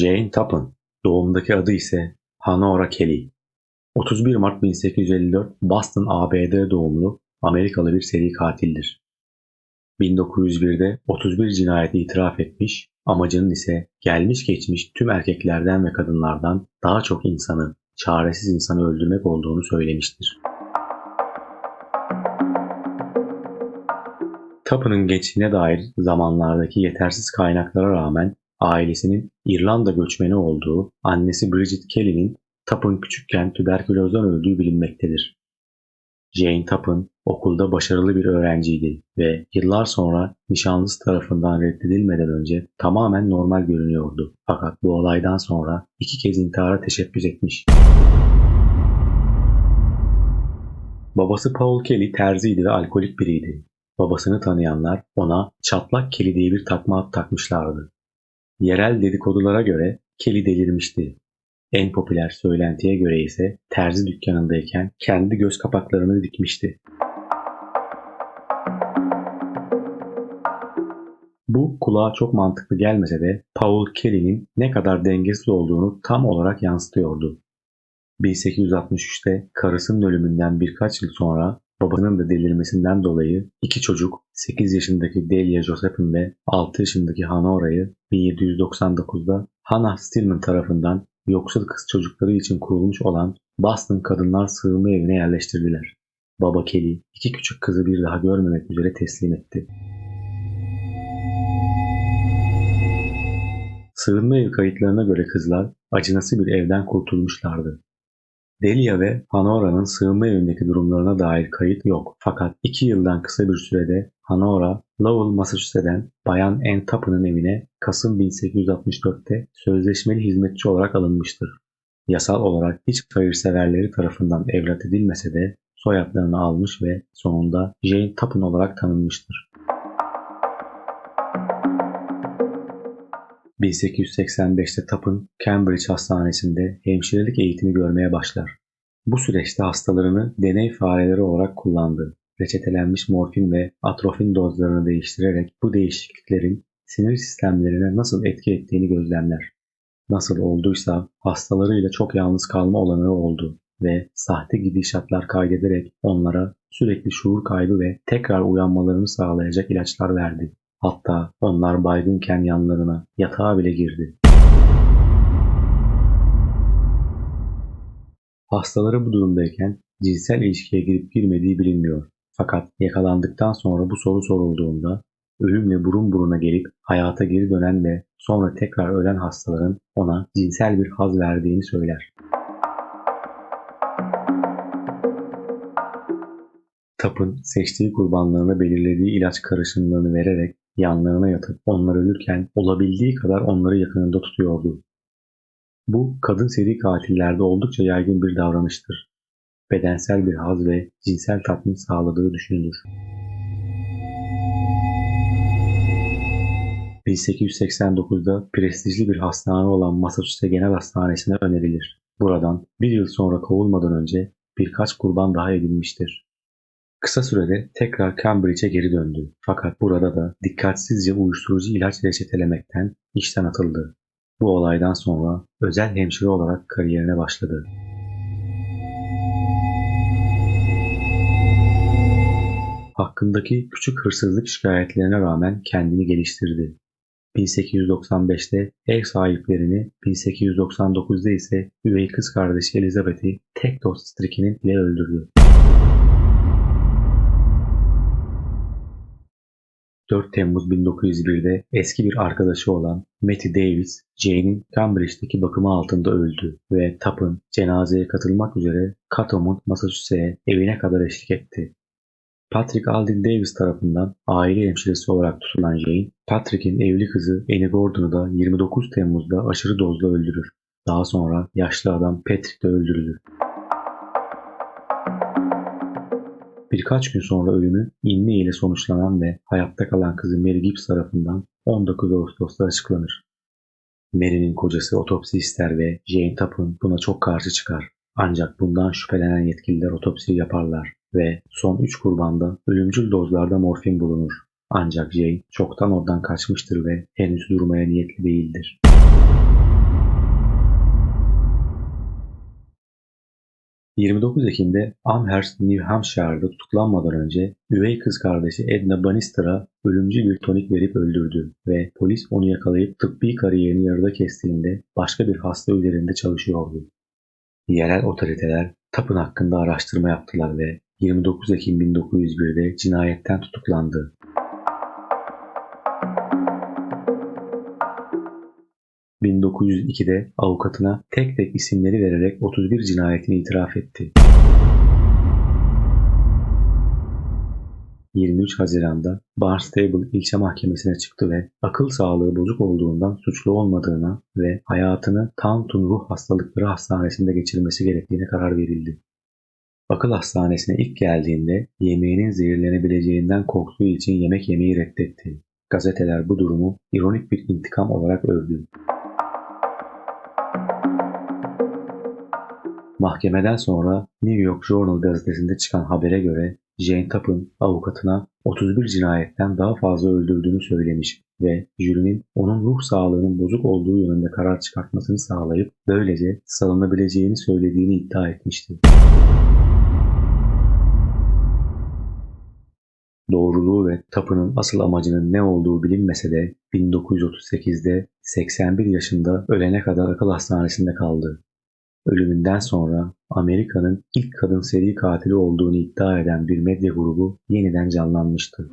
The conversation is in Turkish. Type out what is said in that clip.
Jane Tappan, doğumdaki adı ise Honora Kelly. 31 Mart 1854 Boston, ABD doğumlu Amerikalı bir seri katildir. 1901'de 31 cinayeti itiraf etmiş, amacının ise gelmiş geçmiş tüm erkeklerden ve kadınlardan daha çok insanı, çaresiz insanı öldürmek olduğunu söylemiştir. Tapın'ın gençliğine dair zamanlardaki yetersiz kaynaklara rağmen ailesinin İrlanda göçmeni olduğu annesi Bridget Kelly'nin Tapın küçükken tüberkülozdan öldüğü bilinmektedir. Jane Tapın okulda başarılı bir öğrenciydi ve yıllar sonra nişanlısı tarafından reddedilmeden önce tamamen normal görünüyordu. Fakat bu olaydan sonra iki kez intihara teşebbüs etmiş. Babası Paul Kelly terziydi ve alkolik biriydi. Babasını tanıyanlar ona çatlak Kelly diye bir takma ad takmışlardı. Yerel dedikodulara göre Kelly delirmişti. En popüler söylentiye göre ise terzi dükkanındayken kendi göz kapaklarını dikmişti. Bu kulağa çok mantıklı gelmese de Paul Kelly'nin ne kadar dengesiz olduğunu tam olarak yansıtıyordu. 1863'te karısının ölümünden birkaç yıl sonra babasının da delirmesinden dolayı iki çocuk 8 yaşındaki Delia Josephine ve 6 yaşındaki Honora'yı 1799'da Hannah Stillman tarafından yoksul kız çocukları için kurulmuş olan Boston Kadınlar Sığınma Evi'ne yerleştirdiler. Baba Kelly iki küçük kızı bir daha görmemek üzere teslim etti. Sığınma evi kayıtlarına göre kızlar acınası bir evden kurtulmuşlardı. Delia ve Hanora'nın sığınma evindeki durumlarına dair kayıt yok. Fakat iki yıldan kısa bir sürede Hanora, Lowell, Massachusetts'ten Bayan Anne Tappan'ın evine Kasım 1864'te sözleşmeli hizmetçi olarak alınmıştır. Yasal olarak hiç hayırseverleri tarafından evlat edilmese de soyadlarını almış ve sonunda Jane Tappan olarak tanınmıştır. 1885'te Tapın Cambridge Hastanesi'nde hemşirelik eğitimi görmeye başlar. Bu süreçte hastalarını deney fareleri olarak kullandı. Reçetelenmiş morfin ve atrofin dozlarını değiştirerek bu değişikliklerin sinir sistemlerine nasıl etki ettiğini gözlemler. Nasıl olduysa hastalarıyla çok yalnız kalma olanağı oldu ve sahte gidişatlar kaydederek onlara sürekli şuur kaybı ve tekrar uyanmalarını sağlayacak ilaçlar verdi. Hatta onlar baygınken yanlarına yatağa bile girdi. Hastaları bu durumdayken cinsel ilişkiye girip girmediği bilinmiyor. Fakat yakalandıktan sonra bu soru sorulduğunda ölümle burun buruna gelip hayata geri dönen ve sonra tekrar ölen hastaların ona cinsel bir haz verdiğini söyler. Tapın seçtiği kurbanlarına belirlediği ilaç karışımlarını vererek yanlarına yatıp onlar ölürken olabildiği kadar onları yakınında tutuyordu. Bu kadın seri katillerde oldukça yaygın bir davranıştır. Bedensel bir haz ve cinsel tatmin sağladığı düşünülür. 1889'da prestijli bir hastane olan Massachusetts Genel Hastanesi'ne önerilir. Buradan bir yıl sonra kovulmadan önce birkaç kurban daha edilmiştir. Kısa sürede tekrar Cambridge'e geri döndü. Fakat burada da dikkatsizce uyuşturucu ilaç reçetelemekten işten atıldı. Bu olaydan sonra özel hemşire olarak kariyerine başladı. Hakkındaki küçük hırsızlık şikayetlerine rağmen kendini geliştirdi. 1895'te ev sahiplerini, 1899'da ise üvey kız kardeşi Elizabeth'i tek dost Stricky'nin ile öldürdü. 4 Temmuz 1901'de eski bir arkadaşı olan Matty Davis, Jane'in Cambridge'deki bakımı altında öldü ve Tap'ın cenazeye katılmak üzere Catamount, Massachusetts'e evine kadar eşlik etti. Patrick Alden Davis tarafından aile hemşiresi olarak tutulan Jane, Patrick'in evli kızı Annie Gordon'u da 29 Temmuz'da aşırı dozda öldürür. Daha sonra yaşlı adam Patrick de öldürülür. Birkaç gün sonra ölümü inme ile sonuçlanan ve hayatta kalan kızı Mary Gibbs tarafından 19 Ağustos'ta açıklanır. Mary'nin kocası otopsi ister ve Jane Tappan buna çok karşı çıkar. Ancak bundan şüphelenen yetkililer otopsiyi yaparlar ve son 3 kurbanda ölümcül dozlarda morfin bulunur. Ancak Jane çoktan oradan kaçmıştır ve henüz durmaya niyetli değildir. 29 Ekim'de Amherst, New Hampshire'da tutuklanmadan önce üvey kız kardeşi Edna Bannister'a ölümcül bir tonik verip öldürdü ve polis onu yakalayıp tıbbi kariyerini yarıda kestiğinde başka bir hasta üzerinde çalışıyordu. Yerel otoriteler Tapın hakkında araştırma yaptılar ve 29 Ekim 1901'de cinayetten tutuklandı. ...1902'de avukatına tek tek isimleri vererek 31 cinayetini itiraf etti. 23 Haziran'da Barnstable ilçe mahkemesine çıktı ve akıl sağlığı bozuk olduğundan suçlu olmadığına ve hayatını Taunton Ruh Hastalıkları Hastanesi'nde geçirmesi gerektiğine karar verildi. Akıl hastanesine ilk geldiğinde yemeğinin zehirlenebileceğinden korktuğu için yemek yemeyi reddetti. Gazeteler bu durumu ironik bir intikam olarak övdü. Mahkemeden sonra New York Journal gazetesinde çıkan habere göre Jane Tapp'ın avukatına 31 cinayetten daha fazla öldürdüğünü söylemiş ve jürinin onun ruh sağlığının bozuk olduğu yönünde karar çıkartmasını sağlayıp böylece salınabileceğini söylediğini iddia etmişti. Doğruluğu ve tapının asıl amacının ne olduğu bilinmese de 1938'de 81 yaşında ölene kadar akıl hastanesinde kaldı. Ölümünden sonra Amerika'nın ilk kadın seri katili olduğunu iddia eden bir medya grubu yeniden canlanmıştı.